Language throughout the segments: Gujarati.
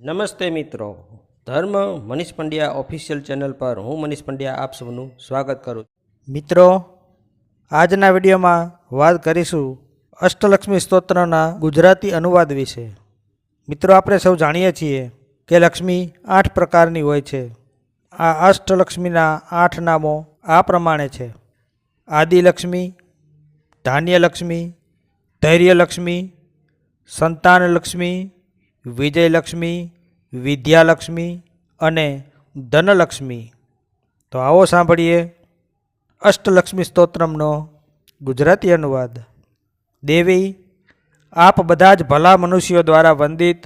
નમસ્તે મિત્રો. ધર્મ મનીષ પંડ્યા ઓફિશિયલ ચેનલ પર હું મનીષ પંડ્યા આપ સૌનું સ્વાગત કરું મિત્રો, આજના વિડીયોમાં વાત કરીશું અષ્ટલક્ષ્મી સ્તોત્રના ગુજરાતી અનુવાદ વિશે. મિત્રો, આપણે સૌ જાણીએ છીએ કે લક્ષ્મી આઠ પ્રકારની હોય છે. આ અષ્ટલક્ષ્મીના આઠ નામો આ પ્રમાણે છે. આદિલક્ષ્મી, ધાન્યલક્ષ્મી, ધૈર્યલક્ષ્મી, સંતાનલક્ષ્મી વિજયલક્ષ્મી, વિદ્યાલક્ષ્મી અને ધનલક્ષ્મી. તો આવો સાંભળીએ અષ્ટલક્ષ્મી સ્તોત્રમનો ગુજરાતી અનુવાદ. દેવી, આપ બધા જ ભલા મનુષ્યો દ્વારા વંદિત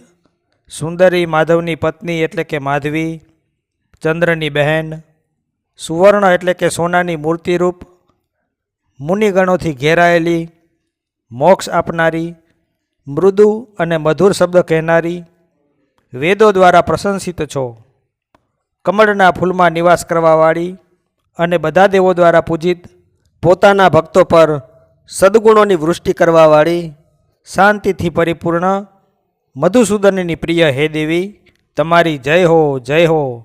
સુંદરી માધવની પત્ની એટલે કે માધવી, ચંદ્રની બહેન, સુવર્ણ એટલે કે સોનાની મૂર્તિરૂપ, મુનિગણોથી ઘેરાયેલી, મોક્ષ આપનારી મૃદુ અને મધુર શબ્દ કહેનારી વેદો દ્વારા પ્રશંસિત છો. કમળના ફૂલમાં નિવાસ કરવાવાળી અને બધા દેવો દ્વારા પૂજિત પોતાના ભક્તો પર સદગુણોની વૃષ્ટિ કરવાવાળી, શાંતિથી પરિપૂર્ણ, મધુસૂદનની પ્રિય હે દેવી, તમારી જય હો જય હો.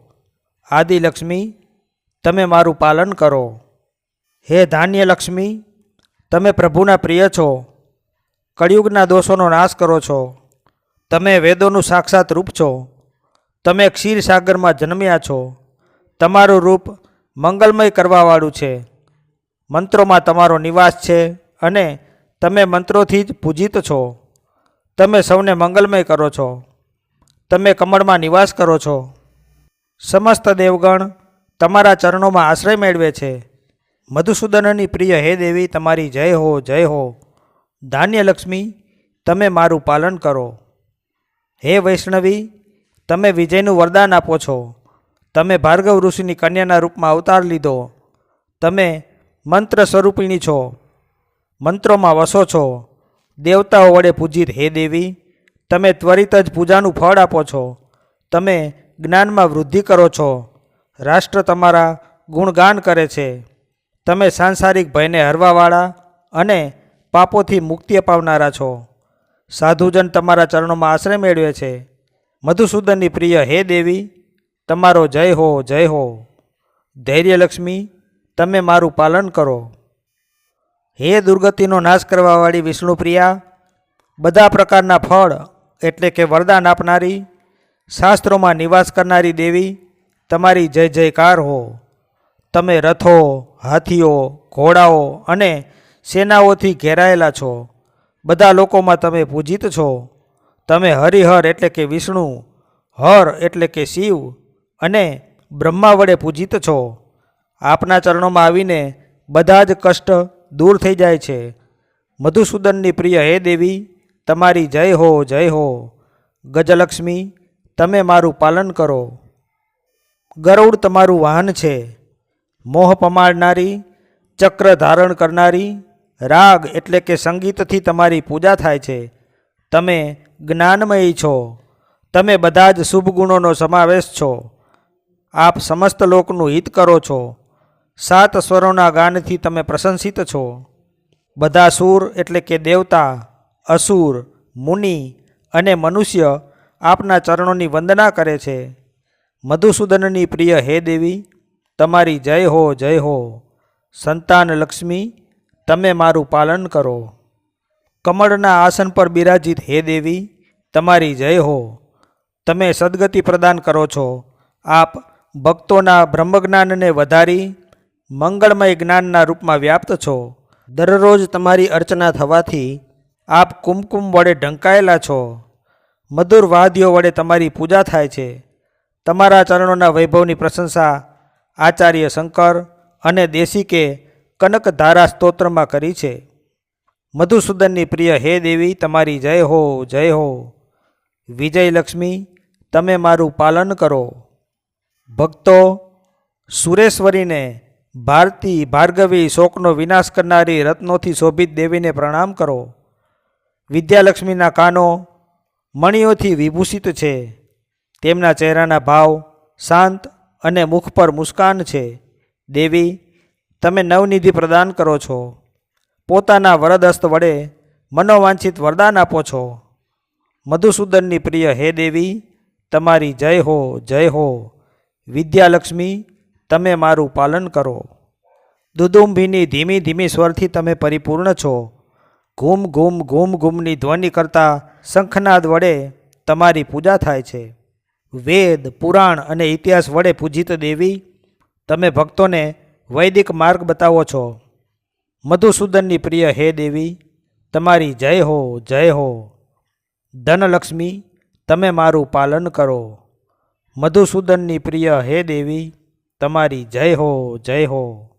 આદિલક્ષ્મી, તમે મારું પાલન કરો. હે ધાન્યલક્ષ્મી, તમે પ્રભુના પ્રિય છો. કળિયુગના દોષોનો નાશ કરો છો. તમે વેદોનું સાક્ષાત રૂપ છો. તમે ક્ષીરસાગરમાં જન્મ્યા છો. તમારું રૂપ મંગલમય કરવાવાળું છે. મંત્રોમાં તમારો નિવાસ છે અને તમે મંત્રોથી જ પૂજિત છો. તમે સૌને મંગલમય કરો છો. તમે કમળમાં નિવાસ કરો છો. સમસ્ત દેવગણ તમારા ચરણોમાં આશ્રય મેળવે છે. મધુસૂદનની પ્રિય હે દેવી, તમારી જય હો જય હો. ધાન્યલક્ષ્મી, તમે મારું પાલન કરો. હે વૈષ્ણવી, તમે વિજયનું વરદાન આપો છો. તમે ભાર્ગવ ઋષિની કન્યાના રૂપમાં અવતાર લીધો. તમે મંત્ર સ્વરૂપિણી છો. મંત્રોમાં વસો છો. દેવતાઓ વડે પૂજિત હે દેવી, તમે ત્વરિત જ પૂજાનું ફળ આપો છો. તમે જ્ઞાનમાં વૃદ્ધિ કરો છો. રાષ્ટ્ર તમારા ગુણગાન કરે છે. તમે સાંસારિક ભયને હરવાવાળા અને પાપોથી મુક્તિ અપાવનારા છો. સાધુજન તમારા ચરણોમાં આશ્રય મેળવે છે. મધુસૂદનની પ્રિય, હે દેવી, તમારો જય હો જય હો. ધૈર્યલક્ષ્મી, તમે મારું પાલન કરો. હે દુર્ગતિનો નાશ કરવાવાળી વિષ્ણુપ્રિયા, બધા પ્રકારના ફળ, એટલે કે વરદાન આપનારી, શાસ્ત્રોમાં નિવાસ કરનારી દેવી, તમારી જય જયકાર હો. તમે રથો, હાથીઓ, ઘોડાઓ અને સેનાઓથી ઘેરાયેલા છો. બધા લોકોમાં તમે પૂજિત છો. તમે હરિહર એટલે કે વિષ્ણુ, હર એટલે કે શિવ અને બ્રહ્મા વડે પૂજિત છો. આપના ચરણોમાં આવીને બધા જ કષ્ટ દૂર થઈ જાય છે. મધુસૂદનની પ્રિય, હે દેવી, તમારી જય હો જય હો. ગજલક્ષ્મી, તમે મારું પાલન કરો. ગરુડ તમારું વાહન છે. મોહ પમાડનારી, ચક્ર ધારણ કરનારી રાગ એટલે કે સંગીતથી તમારી પૂજા થાય છે. તમે જ્ઞાનમયી છો. તમે બધા જ શુભ ગુણોનો સમાવેશ છો. આપ સમસ્ત લોકનું હિત કરો છો. સાત સ્વરોના ગાનથી તમે પ્રશંસિત છો. બધા સુર એટલે કે દેવતા, અસુર, મુનિ અને મનુષ્ય આપના ચરણોની વંદના કરે છે. મધુસૂદનની પ્રિય હે દેવી, તમારી જય હો જય હો. સંતાન લક્ષ્મી તમે મારું પાલન કરો. કમળના આસન પર બિરાજિત હે દેવી, તમારી જય હો. તમે સદગતિ પ્રદાન કરો છો. આપ ભક્તોના બ્રહ્મજ્ઞાનને વધારી, મંગળમય જ્ઞાનના રૂપમાં વ્યાપ્ત છો. દરરોજ તમારી અર્ચના થવાથી આપ કુમકુમ વડે ઢંકાયેલા છો. મધુર વાદ્યો વડે તમારી પૂજા થાય છે. તમારા ચરણોના વૈભવની પ્રશંસા આચાર્ય શંકર અને દેશિકે કનકધારા સ્તોત્રમાં કરી છે. મધુસૂદનની પ્રિય, હે દેવી, તમારી જય હો જય હો. વિજયલક્ષ્મી, તમે મારું પાલન કરો. ભક્તો, સુરેશ્વરીને ભારતી ભાર્ગવી શોકનો વિનાશ કરનારી રત્નોથી શોભિત દેવીને પ્રણામ કરો. વિદ્યાલક્ષ્મીના કાનો મણિઓથી વિભૂષિત છે. તેમના ચહેરાના ભાવ શાંત અને મુખ પર મુસ્કાન છે. દેવી તમે નવનિધિ પ્રદાન કરો છો. પોતાના વરદસ્ત વડે મનોવાંછિત વરદાન આપો છો. મધુસૂદનની પ્રિય, હે દેવી, તમારી જય હો જય હો. વિદ્યાલક્ષ્મી, તમે મારું પાલન કરો. દુદુંભીની ધીમી ધીમી સ્વરથી તમે પરિપૂર્ણ છો. ઘૂમ ઘૂમ ઘૂમ ઘૂમની ધ્વનિ કરતા શંખનાદ વડે તમારી પૂજા થાય છે. વેદ, પુરાણ અને ઇતિહાસ વડે પૂજિત દેવી, તમે ભક્તોને વૈદિક માર્ગ બતાવો છો. મધુસૂદનની પ્રિય હે દેવી, તમારી જય હો જય હો. ધનલક્ષ્મી, તમે મારું પાલન કરો. મધુસૂદનની પ્રિય હે દેવી, તમારી જય હો જય હો.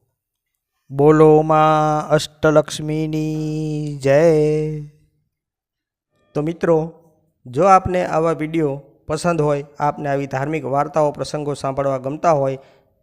બોલો માં અષ્ટલક્ષ્મીની જય. તો મિત્રો, જો આપને આવા વીડિયો પસંદ હોય, આપને આવી ધાર્મિક વાર્તાઓ, પ્રસંગો સાંભળવા ગમતા હોય